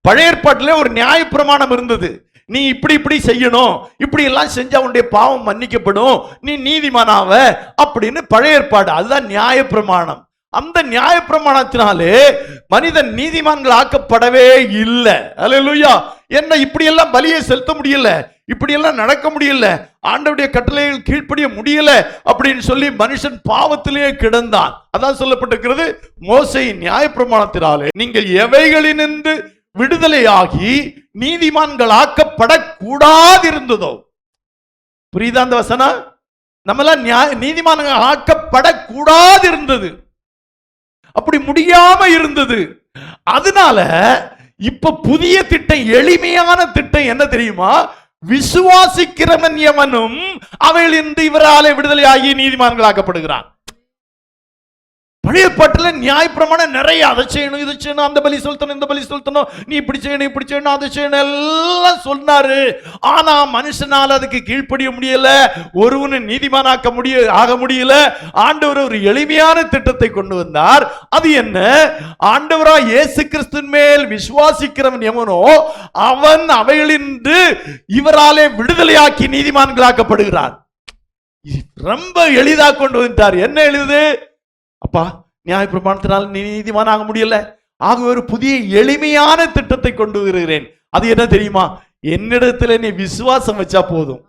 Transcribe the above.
பழைய ஏற்பாட்டிலே ஒரு நியாயப்பிரமாணம் இருந்தது. நீ இப்படி இப்படி செய்யணும். இப்படி எல்லாம் செஞ்சா உன்னுடைய பாவம் மன்னிக்கப்படும். நீ நீதிமானாவ அப்படின்னு பழைய ஏற்பாடு. அதுதான் நியாயப்பிரமாணம். அந்த நியாயப்பிரமாணத்தினாலே மனிதன் நீதிமான்கள் ஆக்கப்படவே இல்லை. அல்லேலூயா என்ன இப்படியெல்லாம் பலியை செலுத்த முடியல. இப்படியெல்லாம் நடக்க முடியல. ஆண்டவுடைய கட்டளைகள் கீழ்ப்படிய முடியல அப்படின்னு சொல்லி மனுஷன் பாவத்திலேயே கிடந்தான். அதான் சொல்லப்பட்டிருக்கிறது. மோசையின் நியாயப்பிரமாணத்தினாலே நீங்கள் எவைகளினின்று விடுதலையாகி நீதிமான்கள் ஆக்கப்படக்கூடாதிருந்ததோ புரியுதா அந்த வசனம்? நம்மளாம் நீதிமான்கள் ஆக்கப்படக்கூடாது இருந்தது அப்படி முடியாம இருந்தது அதனால இப்ப புதிய திட்டம் எளிமையான திட்டம் என்ன தெரியுமா? விசுவாசிக்கிறவன் எவனும் அவைகளின்றி இவராலே விடுதலையாகி நீதிமான்களாக்கப்படுகிறான். பழைய பாட்டுல நியாயப்பிரமாணம் நிறைய. அதை செய்யணும் இதை செய்யணும் அந்த பலி செலுத்தணும் இந்த பலி செலுத்தணும். நீ இப்படி செய்யணும் இப்படி செய்யணும் அதை செய்யணும் எல்லாம் சொன்னாரு. ஆனா மனுஷனால் அதுக்கு கீழ்ப்படிய முடியல. ஒருவனை நீதிமானாக்க முடிய ஆக முடியல. ஆண்டவர் ஒரு எளிமையான திட்டத்தை கொண்டு வந்தார். அது என்ன? ஆண்டவரா இயேசு கிறிஸ்துவின் மேல் விசுவாசிக்கிறவன் எவனோ அவன் அவைகளின்று இவராலே விடுதலையாக்கி நீதிமான்களாக்கப்படுகிறான். ரொம்ப எளிதாக கொண்டு வந்தார். என்ன எழுது அப்பா நியாயப்பிரமாணத்தினால் நீ நீதிமான ஆக முடியல. ஆக ஒரு புதிய எளிமையான திட்டத்தை கொண்டு வருகிறேன். அது என்ன தெரியுமா? என்னிடத்துல நீ விசுவாசம் வச்சா போதும்.